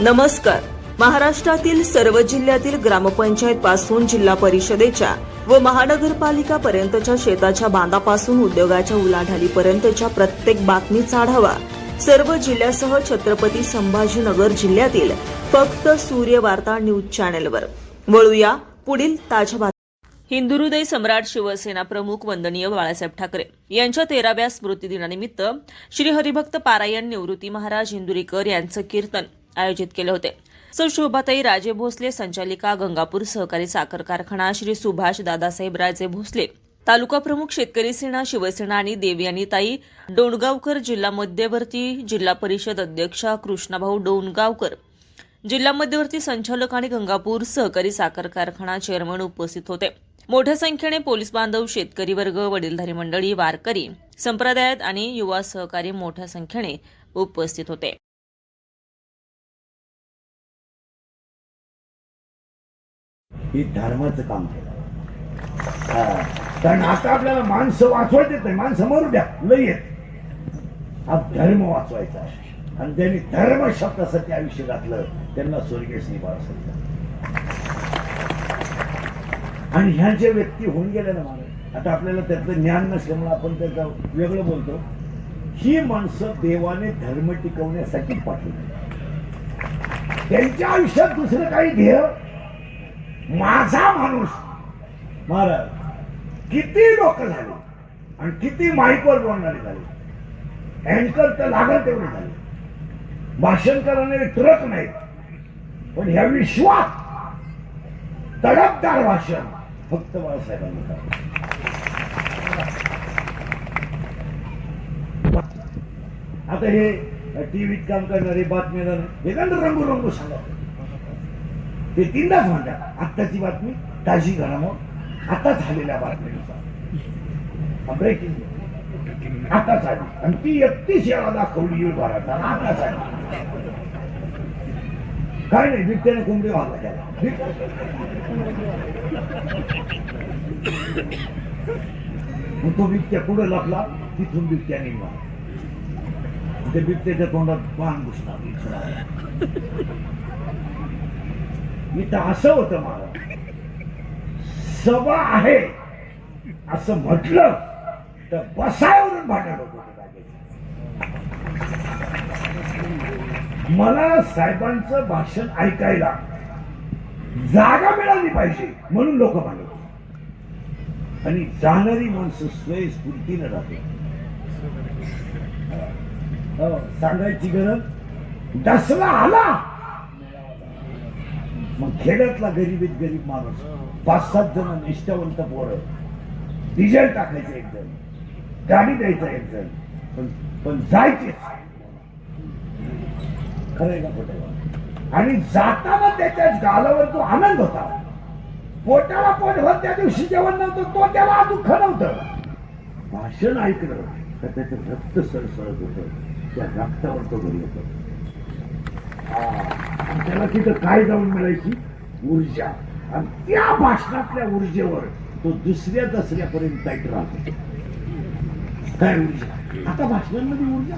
नमस्कार. महाराष्ट्रातील सर्व जिल्ह्यातील ग्रामपंचायत पासून जिल्हा परिषदेच्या व महानगरपालिका पर्यंतच्या शेताच्या बांधापासून उद्योगाच्या उलाढालीपर्यंतच्या प्रत्येक बातमीचा आढावा सर्व जिल्ह्यासह छत्रपती संभाजीनगर जिल्ह्यातील फक्त सूर्य वार्ता न्यूज चॅनेलवर. वळूया पुढील ताज्या बातम्या. हिंदुहृदय सम्राट शिवसेना प्रमुख वंदनीय बाळासाहेब ठाकरे यांच्या तेराव्या स्मृतिदिनानिमित्त श्री हरिभक्त पारायण निवृत्ती महाराज इंदुरीकर यांचं कीर्तन आयोजित केले होते. सौ शोभाताई राजे भोसले संचालिका गंगापूर सहकारी साखर कारखाना श्री सुभाष दादासाहेब राजे भोसले तालुका प्रमुख शेतकरी सेना शिवसेना आणि देवयानीताई डोणगावकर जिल्हा मध्यवर्ती जिल्हा परिषद अध्यक्षा कृष्णाभाऊ डोणगावकर जिल्हा मध्यवर्ती संचालक आणि गंगापूर सहकारी साखर कारखाना चेअरमन उपस्थित होते. मोठ्या संख्येने पोलीस बांधव शेतकरी वर्ग वडीलधारी मंडळी वारकरी संप्रदायात आणि युवा सहकारी मोठ्या संख्येने उपस्थित होते. ही धर्माचं काम केलं. कारण आता आपल्याला माणसं वाचवायचे नाही. माणसं मरू द्या. लई येत हा धर्म वाचवायचा आणि त्यांनी धर्म शब्दासाठी आयुष्य घातलं त्यांना स्वर्गेश निवास आणि ह्या ज्या व्यक्ती होऊन गेल्या ना मला आता आपल्याला त्याचं ज्ञान नसल्यामुळे आपण त्याचं वेगळं बोलतो. ही माणसं देवाने धर्म टिकवण्यासाठी पाठवली. त्यांच्या आयुष्यात दुसरं काही ध्येय माझा माणूस. महाराज किती लोक झाले? आणि किती माईकवर बोलणारे झाले? अँकर तर लागल तेवढे झाले. भाषण करणारे ट्रक नाहीत पण ह्या विश्वात तडपदार भाषण फक्त बाळासाहेबांनी करावं. आता हे टीव्हीत काम करणारे बातमीदार हे रंगू रंगू सांगा ते तीनदाच म्हणतात आत्ताची बातमी ताजी घडामोड आता झालेल्या बातमीनुसार. ब्रेकिंग आता झाली. आणि ती एकतीस याला दाखवली युगात आता झाली. काय नाही बिबट्याने कोंबडी व्हायला त्याला मग तो बिबट्या पुढे लपला तिथून बिबट्या निघाला. त्या बिबट्याच्या तोंडात पान घुसणार. मी तर असं होतं मला. सभा आहे. असं म्हटलं तर बसायवरून भांडण होत मला साहेबांचं भाषण ऐकायला जागा मिळाली पाहिजे म्हणून लोक भांडत आणि जाणारी माणसं स्वयंस्फूर्तीनं राहते हो, सांगायची गरज? डसला आला. मग खेड्यातला गरीबीत गरीब माणूस पाच सात जण निष्ठावंत पोरं डिझेल टाकायचं एक जण गाडी द्यायचं एक जण पण पण जायचे खरंय का खोटं आणि जाताना त्याच्या गालावर तो आनंद होता. पोटाला पोट होत त्या दिवशी जेवण नव्हतं तो त्याला दुःख नव्हतं. भाषण ऐकलं तर त्याचं रक्त सळसळत होतं. त्या रक्तावर तो घरी होतो त्याला तिथं काय जाऊन मिळायची? ऊर्जा. आणि त्या भाषणातल्या ऊर्जेवर तो दुसऱ्या दसऱ्यापर्यंत टाईट राहतो. काय ऊर्जा? आता भाषणांमध्ये ऊर्जा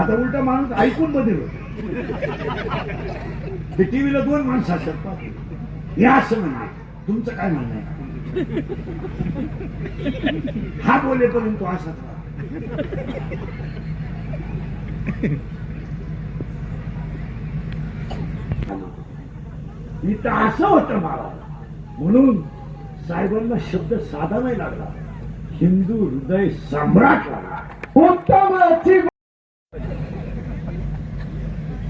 आता उलटा माणूस ऐकून मध्ये ते टीव्हीला दोन माणसं असतात या असं म्हणणं तुमचं काय म्हणणं आहे? हा बोलेपर्यंत तो असाच राहतो. इथं असं होतं मला. म्हणून साहेबांना शब्द साधा नाही लागला. हिंदू हृदय सम्राट लागला. उत्तमाची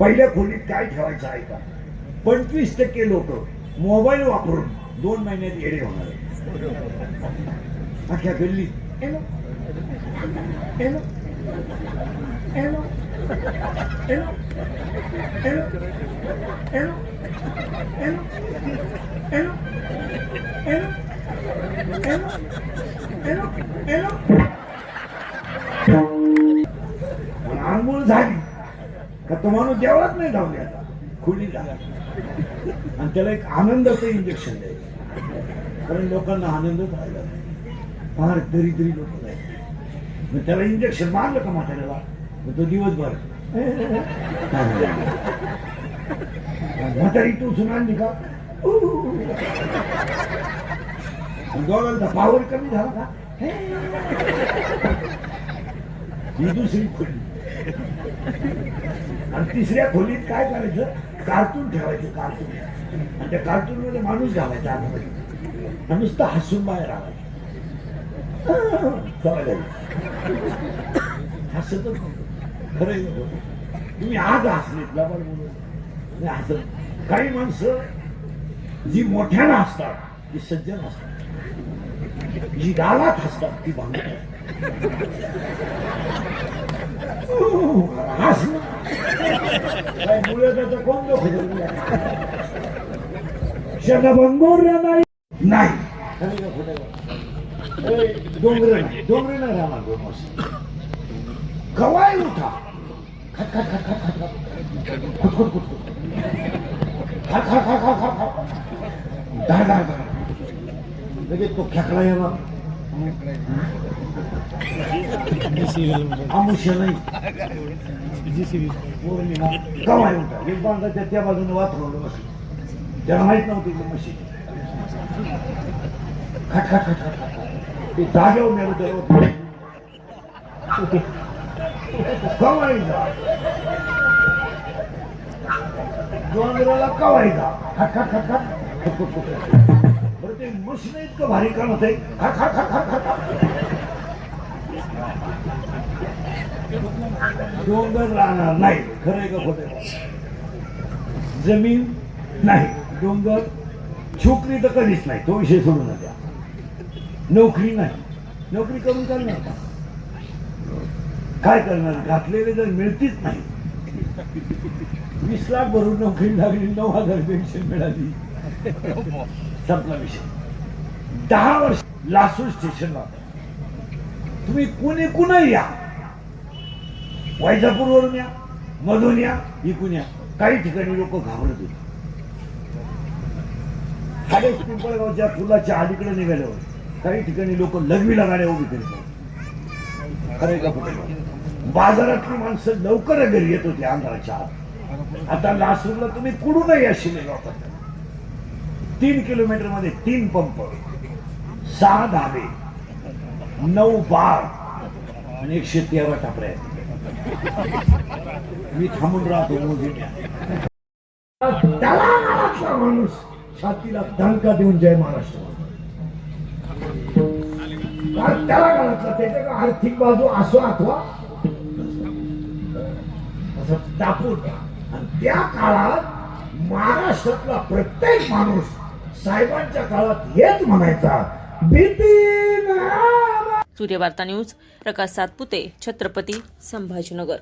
पहिल्या खोलीत काय ठेवायचं आहे का? पंचवीस टक्के लोक मोबाईल वापरून दोन महिन्यात येडे होणार आहेत. अख्ख्या आंघोळ झाली का तो माणूस देवळात नाही धावले आता खोलीला आणि त्याला एक आनंदाचं इंजेक्शन द्यायचं. कारण लोकांना आनंद व्हायला फार तरी तरी लोक नाही त्याला इंजेक्शन मारलं का म्हाताऱ्याला तो दिवसभर. म्हातारी तू सुना का दोघांचा पावर कमी झाला का? हे. ही दुसरी खोली. आणि तिसऱ्या खोलीत काय करायचं? कार्टून ठेवायचं कार्टून. आणि त्या कार्टून मध्ये माणूस घालायचा आतमध्ये. आणि नुसतं हसून बाहेर आवायचं. हसतच नव्हतं. खरंय तुम्ही आज हसलेत लबाड बोलून. नाही हसत काही माणसं जी मोठ्यानं असतात ती सज्जन असतात जी गावात असतात ती भांडत हस काय त्याचं कोण दुःख शनभंगोर नाही. नाही डोंगर नाही. डोंगर नाही राहणार दोन कवाय उठा. लगेच तो खेकडा याला आमुष्य नाही पौर्णिमा कवाय एक बांधाच्या त्या बाजूने वाचवलं बस त्याला माहीत नव्हती की मशी खट खट खट खट ते जागेवर नेलं कवायचा डोंगराला कवायचा खा खा खा खा. बरं ते मशीन इतकं भारी काम होतंय. खा खा खा खा खा डोंगर राहणार नाही. खरं आहे का खोटे जमीन नाही. डोंगर छोकरी तर कधीच नाही. तो विषय सोडू नका नोकरी नाही. नोकरी करून करणार का? काय करणार? घातलेले जर मिळतीच नाही. वीस लाख भरून नोकरी लागली नऊ हजार पेन्शन मिळाली. संपला विषय. दहा वर्ष लासूर स्टेशनला तुम्ही कुणी कुणा या? वैजापूरवरून या मधून या इकून या. काही ठिकाणी लोक घाबरत होते. खाडे पिंपळगावच्या फुलाच्या अलीकडे निघाल्यावर काही ठिकाणी लोक लघवीला गाड्या उभी करीत खरे का बाजारातली माणसं लवकर घरी येत होती अंधाराच्या आत. आता लासूरला तुम्ही कुठूनही अशी वापरता तीन किलोमीटरमध्ये तीन पंप सहा धाबे नऊ बार आणि एकशे तेरा टापऱ्या आहेत. मी थांबून राहतो त्याला माणूस छातीला दणका देऊन जय महाराष्ट्र. त्याला त्याच्या आर्थिक बाजू असो अथवा असं टाकून आणि त्या काळात महाराष्ट्रातला प्रत्येक माणूस साहेबांच्या काळात हेच म्हणायचा बिपिन सूर्यवार्ता न्यूज प्रकाश सातपुते छत्रपती संभाजीनगर.